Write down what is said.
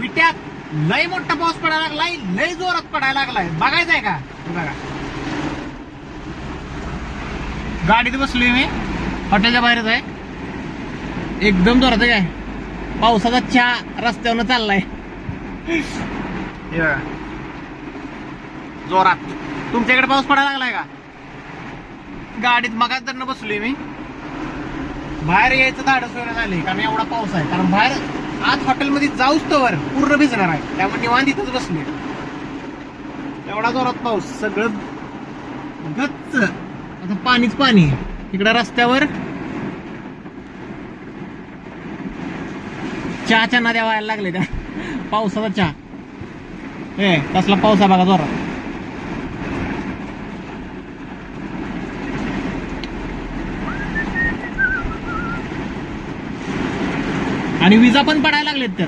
विट्यात लय मोठा पाऊस पडायला लागलाय लय जोरात पडायला लागलाय. बघायचंय का? बघा. गाडीत बसलोय मी. हॉटेलच्या बाहेरच आहे. एकदम जोरात आहे काय? पावसाचा चहा रस्त्यावर चाललाय. जोरात. तुमच्याकडे पाऊस पडायला लागलाय का? गाडीत मगाच तर बसलोय मी. बाहेर यायचं धाडस वगैरे झाले कारण एवढा पाऊस आहे. कारण बाहेर आज हॉटेलमध्ये जाऊच तर पूर्ण भिजणार आहे. त्यामुळे निवांत इथंच बसले एवढा जोरात पाऊस सगळं गच्च. आता पाणीच पाणी इकडे रस्त्यावर चहाच्या नद्या व्हायला लागले त्या पावसाचा चहा. ए कसला पाऊस आहे बघा जोरात. आणि विजा पण पडायला लागलेत तर.